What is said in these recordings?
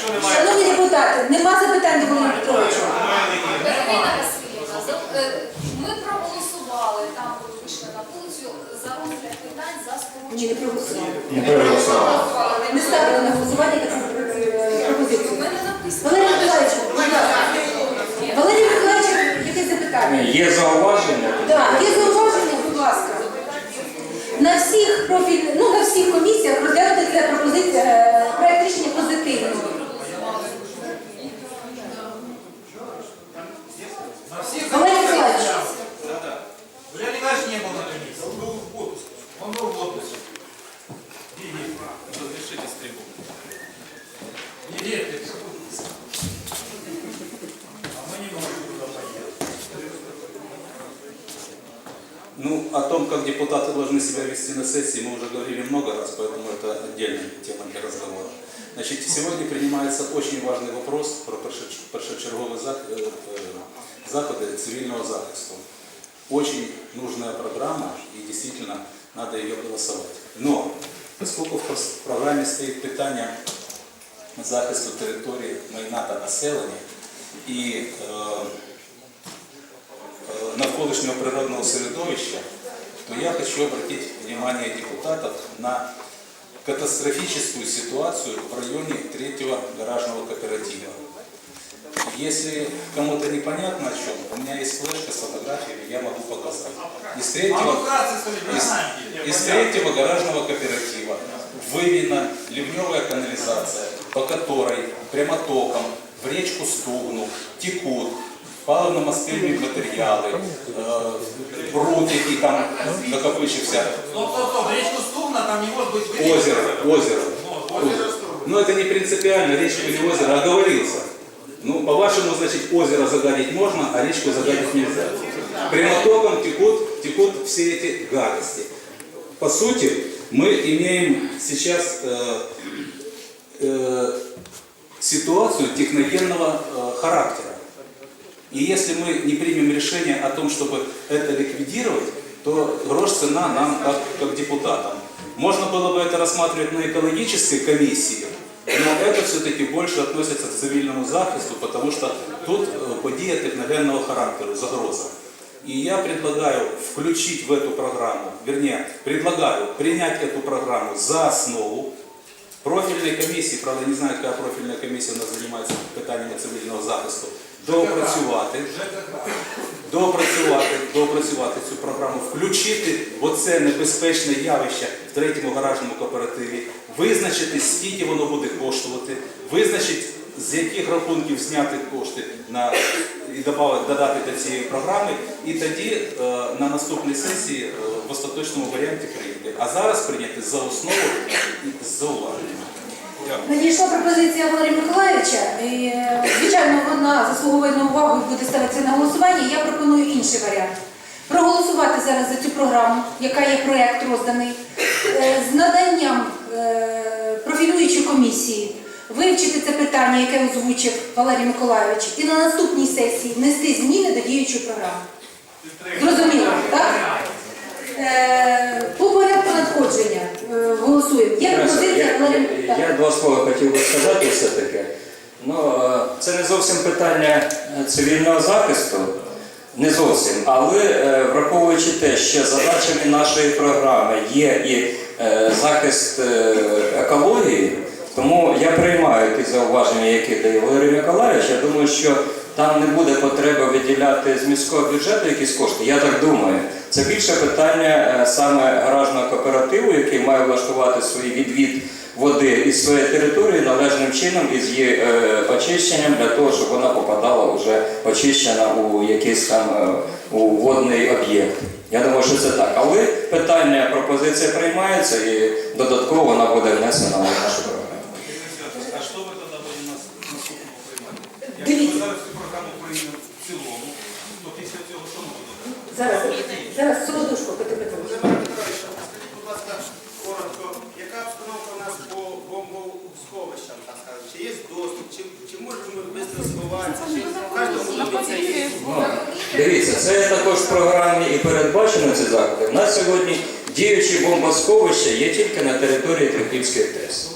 Якщо немає Шановні депутати, нема запитань до Володимира Петровича. Ірина Васильівна, е, ми проголосували там, коли вийшли на вулицю, за розгляд питань за Ні, не проголосували. Не проголосували. Не ставили на голосування Ну, о том, как депутаты должны себя вести на сессии, мы уже говорили много раз, поэтому это отдельная тема для разговора. Значит, сегодня принимается очень важный вопрос про першоч- першочергові зах- э, э, заходи цивильного захисту. Очень нужная программа, и действительно надо ее голосовать. Но, поскольку в прос- в программе стоит питание захисту території майна та населення і е, э, навколишнего природного середовища, то я хочу обратить внимание депутатов на катастрофическую ситуацию в районе третьего гаражного кооператива. Если кому-то непонятно о чем, у меня есть флешка с фотографиями, я могу показать. Из третьего, из, из третьего гаражного кооператива выведена ливневая канализация, по которой прямотоком в речку Стугну текут паливно-мастильні матеріали, е, бруд, який там накопичився, Стоп, стоп, Стугна там не может быть вырезано. озеро, озеро. Но это не принципиально, речку или озеро, оговорился. Ну, по-вашему, значит, озеро загадить можно, а речку загадить нельзя. Прямотоком текут, текут все эти гадости. По сути, мы имеем сейчас э, э, ситуацию техногенного э, характера. И если мы не примем решение о том, чтобы это ликвидировать, то грош цена нам как, как депутатам. Можно было бы это рассматривать на экологической комиссии, но это все-таки больше относится к цивильному захисту, потому что тут э, подія техногенного характеру, загроза. И я предлагаю включить в эту программу, вернее, предлагаю принять эту программу за основу, Профільної комісії, правда, не знаю, яка профільна комісія у нас займається питаннями цивільного захисту, доопрацювати, доопрацювати, доопрацювати цю програму, включити оце небезпечне явище в третьому гаражному кооперативі, визначити, скільки воно буде коштувати, визначити, з яких рахунків зняти кошти на, і додати до цієї програми, і тоді е, на наступній сесії е, в остаточному варіанті прийняти. А зараз прийняти за основу і з зауваженнями. Надійшла пропозиція Валерія Миколаївича. І, Звичайно, вона заслуговує на увагу і буде ставитися на голосування. Я пропоную інший варіант. Проголосувати зараз за цю програму, яка є проєкт розданий, е, з наданням е, профілюючої комісії, вивчити це питання, яке озвучив Валерій Миколаївич, і на наступній сесії внести зміни до діючої програми. Зрозуміло, так? Е, По порядку надходження голосуємо. Є пропозиція але Я, два слова хотів би сказати все-таки. Ну, е, це не зовсім питання е, цивільного захисту, не зовсім, але е, враховуючи те, що задачами нашої програми є і е, захист е, екології, приймаю ті зауваження, які дає Валерій Миколаївич. Я думаю, що там не буде потреби виділяти з міського бюджету якісь кошти. Я так думаю. Це більше питання е, саме гаражного кооперативу, який має влаштувати свій відвід води із своєї території належним чином із її е, очищенням для того, щоб вона попадала вже очищена у якийсь там е, у водний об'єкт. Я думаю, що це так. Але питання пропозиція приймається і додатково вона буде внесена в нашу програму. А що ви тоді будете нас наступного приймати? Дивіться. Якщо ми зараз цю програму приймемо в цілому, то після цього що ми будемо? Зараз, зараз солодушко, Петро Петрович. Володимир Петрович, скажіть, будь ласка, коротко, яка обстановка у нас по бомбосховищам, так скажемо? Чи є доступ, чи, чи можемо ми швидко сховатися, чи в кожному домі це є? Ну, Дивіться, це також в програмі і передбачено ці заходи. У нас сьогодні діючі бомбосховища є тільки на території Трипільської ТЕС.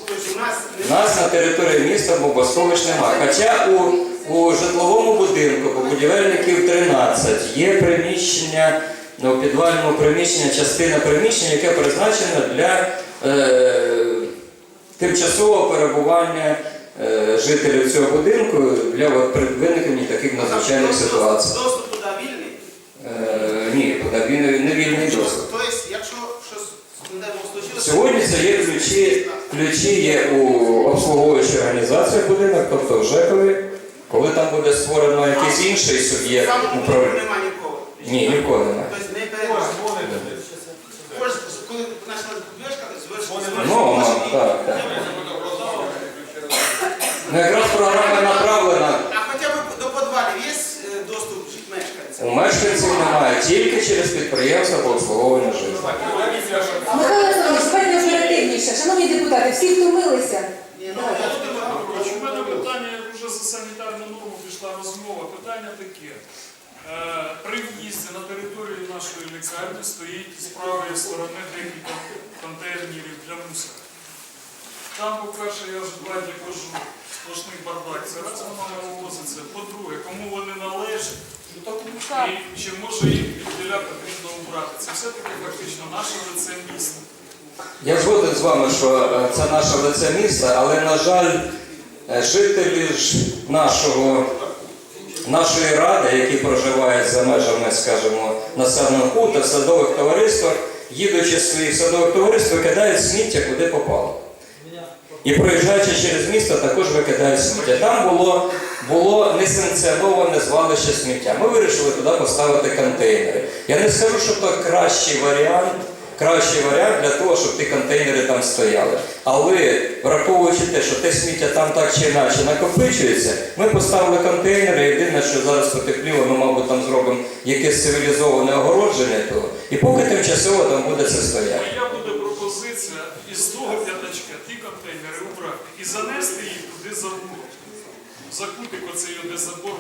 У нас У на території міста бомбосховищ немає. Хоча у, у житловому будинку по будівельників 13 є приміщення, ну, підвальному приміщення, частина приміщення, яке призначено для е, тимчасового перебування жителів цього будинку для виникнення таких надзвичайних ситуацій. Доступ туди вільний. Е, ні, туди він не вільний доступ. Тобто, якщо щось Бог Сьогодні це є ключі, ключі є у обслуговуючих організаціях будинок, тобто в ЖЕКові. Коли там буде створено якийсь інший суб'єкт управління. нікого. Ні, ні немає. Тобто не перебуває. Ось, коли почала движка, звершилася. Ну, так, так. Ну, якраз програма направлена. А хоча б до підвалів є е, доступ мешканців? У мешканців немає тільки через підприємства по обслуговуванню житла. Михайло Анатолійович, давайте оперативніше. Шановні депутати, всі втомилися. Ні, ну, У мене питання, вже за санітарну норму пішла розмова. Питання таке. Е, При в'їзді на територію нашої лікарні стоїть з правої сторони декілька контейнерів для мусора. Там, по-перше, я вже два дні кажу, сплошний бардак. Це раз воно не вивозиться. По-друге, кому вони належать, і чи може їх відділя потрібно убрати. Це все-таки фактично наше лице міста. Я згоден з вами, що е, це наше лице міста, але, на жаль, е, жителі ж нашого, нашої ради, які проживають за межами, скажімо, населеного пункту, садових товариствах, їдучи з своїх садових товариств, викидають сміття куди попало. І проїжджаючи через місто, також викидають сміття. Там було, було несанкціоноване звалище сміття. Ми вирішили туди поставити контейнери. Я не скажу, що це кращий варіант, кращий варіант для того, щоб ті контейнери там стояли. Але враховуючи те, що те сміття там так чи інакше накопичується, ми поставили контейнери. Єдине, що зараз потепліло, ми, мабуть, там зробимо якесь цивілізоване огородження того. І поки тимчасово там буде це стояти. Моя буде пропозиція із того п'ятачка ті контейнери убрати і занести їх туди забор. Закутик оцей де забор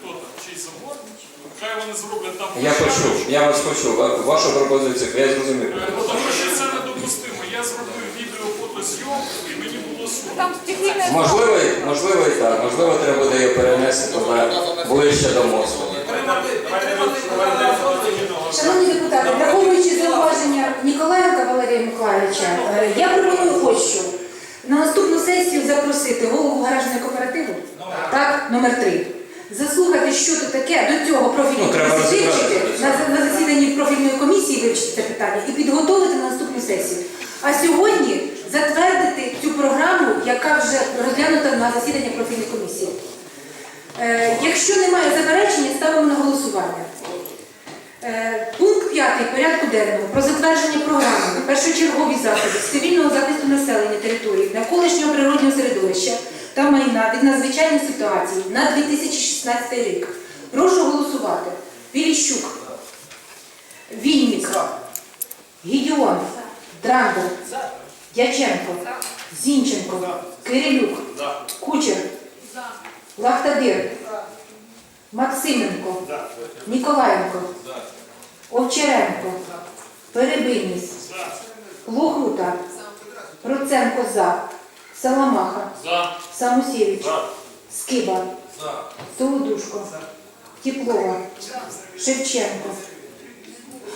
хто там, чий забор. Хай вони зроблять там Я почув, я вас почув. Ва- Вашу пропозицію, я зрозумів. Е, бо Тому що це недопустимо. Я зробив відео фотозйомку і мені було сумно. Там Можливо, і- можливо і так. Можливо, треба буде її перенести туди ближче до мосту. Шановні депутати, враховуючи зауваження Ніколаєнка Валерія Миколаївича, е, я пропоную ось що. На наступну сесію запросити голову гаражного кооперативу, так, номер 3 Заслухати, що це таке, до цього профільні Ну, комісії вивчити, на, на засіданні профільної комісії вивчити це питання і підготовити на наступну сесію. А сьогодні затвердити цю програму, яка вже розглянута на засідання профільної комісії. Е, якщо немає заперечення, ставимо на голосування. Е, Пункт 5 порядку денного про затвердження програми першочергові заходи з цивільного захисту населення території, навколишнього природнього середовища та майна від надзвичайних ситуацій на 2016 рік. Прошу голосувати. Віліщук, Вінник, Гідіон, Драндер, Дяченко, Зінченко, Кирилюк, Кучер, Лахтадир, Максименко, Ніколаєнко, Овчаренко, Перебиніс, Лохута, Проценко за, Саламаха, Самусєвич, Скиба, Солодушко, Теплова, Шевченко.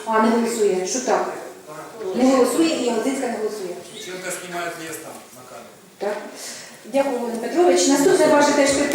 А, не голосує. Шутак. Не голосує і Ягодинська не голосує. Ченко снимает лес там на камеру. Так. Дякую, Володимир Петрович. Наступне ваше теж питання.